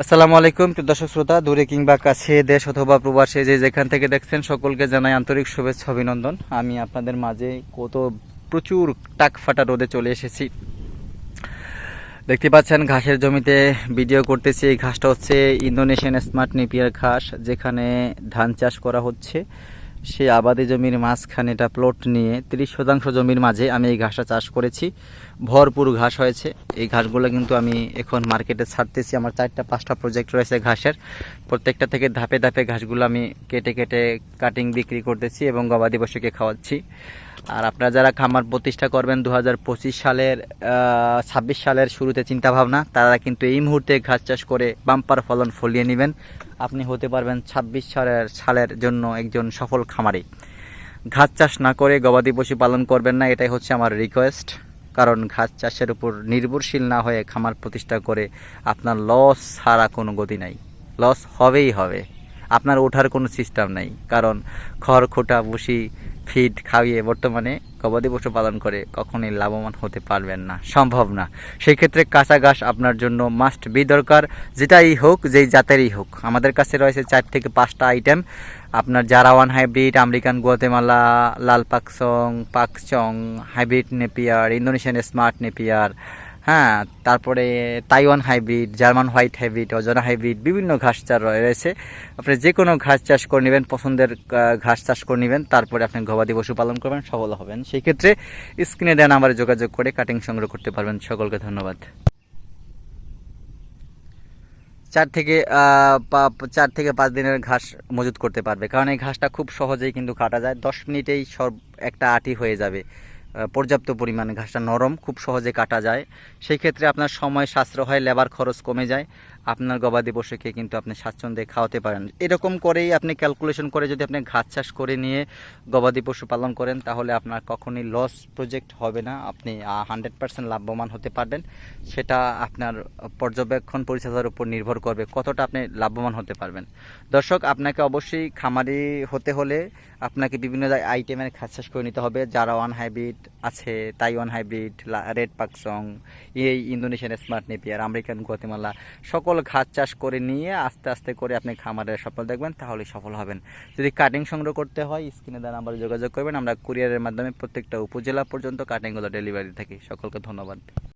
আসসালামু আলাইকুম, প্রিয় দর্শক শ্রোতা, দূরে কিংবা কাছে, দেশ অথবা প্রবাসে যে যেখান থেকে দেখছেন, সকলকে জানাই আন্তরিক শুভেচ্ছা, অভিনন্দন। আমি আপনাদের মাঝে কত প্রচুর টাক ফাটা রোদে চলে এসেছি। দেখতে পাচ্ছেন, ঘাসের জমিতে ভিডিও করতেছি। এই ঘাসটা হচ্ছে ইন্দোনেশিয়ান স্মার্ট নেপিয়ার ঘাস, যেখানে ধান চাষ করা হচ্ছে। সেই আবাদি জমির মাঝখানে এটা প্লট নিয়ে তিরিশ শতাংশ জমির মাঝে আমি এই ঘাসটা চাষ করেছি। ভরপুর ঘাস হয়েছে। এই ঘাসগুলো কিন্তু আমি এখন মার্কেটে ছাড়তেছি। আমার চারটা, পাঁচটা প্রজেক্ট রয়েছে ঘাসের। প্রত্যেকটা থেকে ধাপে ধাপে ঘাসগুলো আমি কেটে কেটে কাটিং বিক্রি করতেছি এবং গবাদি পশুকে খাওয়াচ্ছি। আর আপনারা যারা খামার প্রতিষ্ঠা করবেন দু হাজার পঁচিশ সালের ছাব্বিশ সালের শুরুতে চিন্তাভাবনা, তারা কিন্তু এই মুহূর্তে ঘাস চাষ করে বাম্পার ফলন ফলিয়ে নেবেন। আপনি হতে পারবেন ছাব্বিশ সালের সালের জন্য একজন সফল খামারি। ঘাস চাষ না করে গবাদি পশু পালন করবেন না, এটাই হচ্ছে আমার রিকোয়েস্ট কারণ ঘাস চাষের উপর নির্ভরশীল না হয়ে খামার প্রতিষ্ঠা করে আপনার লস ছাড়া কোনো গতি নাই। লস হবেই হবে। আপনার ওঠার কোনো সিস্টেম নাই। কারণ খড় খোটা বসি ফিড খাইয়ে বর্তমানে গবাদি পশু পালন করে কখনোই লাভবান হতে পারবেন না, সম্ভব না। সেই ক্ষেত্রে কাঁচা ঘাস আপনার জন্য মাস্ট বি দরকার, যেটাই হোক, যেই জাতেরই হোক। আমাদের কাছে রয়েছে চার থেকে পাঁচটা আইটেম আপনার জারাওয়ান হাইব্রিড, আমেরিকান গুয়াতেমালা, লাল Pakchong, Pakchong, hybrid Napier, Indonesian smart Napier হ্যাঁ তারপরে Taiwan hybrid, German white hybrid, অজনা hybrid, বিভিন্ন ঘাস চাষ রয়েছে। আপনি যে কোনো ঘাস চাষ করে নেবেন, পছন্দের ঘাস চাষ করে নেবেন, তারপরে আপনি গবাদি পশু পালন করবেন, সফল হবেন। সেই ক্ষেত্রে স্ক্রিনে দেন নাম্বারে যোগাযোগ করে কাটিং সংগ্রহ করতে পারবেন। সকলকে ধন্যবাদ। চার থেকে চার থেকে পাঁচ দিনের ঘাস মজুত করতে পারবে। কারণ এই ঘাসটা খুব সহজেই কিন্তু কাটা যায়। দশ মিনিটেই সব একটা আটি হয়ে যাবে। পর্যাপ্ত পরিমাণে ঘাসটা নরম, খুব সহজে কাটা যায়। সেই ক্ষেত্রে আপনার সময় সাশ্রয় হয় লেবার খরচ কমে যায়। আপনার গবাদি পশুকে কিন্তু আপনি স্বাচ্ছন্দ্যে খাওয়াতে পারেন। এরকম করেই আপনি ক্যালকুলেশন করে যদি আপনি ঘাস চাষ করে নিয়ে গবাদি পশু পালন করেন, তাহলে আপনার কখনই লস প্রজেক্ট হবে না। আপনি হান্ড্রেড পার্সেন্ট লাভবান হতে পারবেন। সেটা আপনার পর্যবেক্ষণ পরিচর্যার উপর নির্ভর করবে কতটা আপনি লাভবান হতে পারবেন। দর্শক, আপনাকে অবশ্যই খামারি হতে হলে আপনাকে বিভিন্ন আইটেমের ঘাস চাষ করে নিতে হবে। যারা ওয়ান হাইব্রিড আছে তাইওয়ান হাইব্রিড রেড পাকসং এই Indonesian smart Napier, American Guatemala সকল ঘাস চাষ করে নিয়ে আস্তে আস্তে করে আপনি খামারের সফল দেখবেন তাহলে সফল হবেন। যদি কাটিং সংগ্রহ করতে হয়, স্ক্রিনে দ্বারা নাম্বারে যোগাযোগ করবেন। আমরা কুরিয়ারের মাধ্যমে প্রত্যেকটা উপজেলা পর্যন্ত কাটিংগুলো ডেলিভারি থাকি। সকলকে ধন্যবাদ।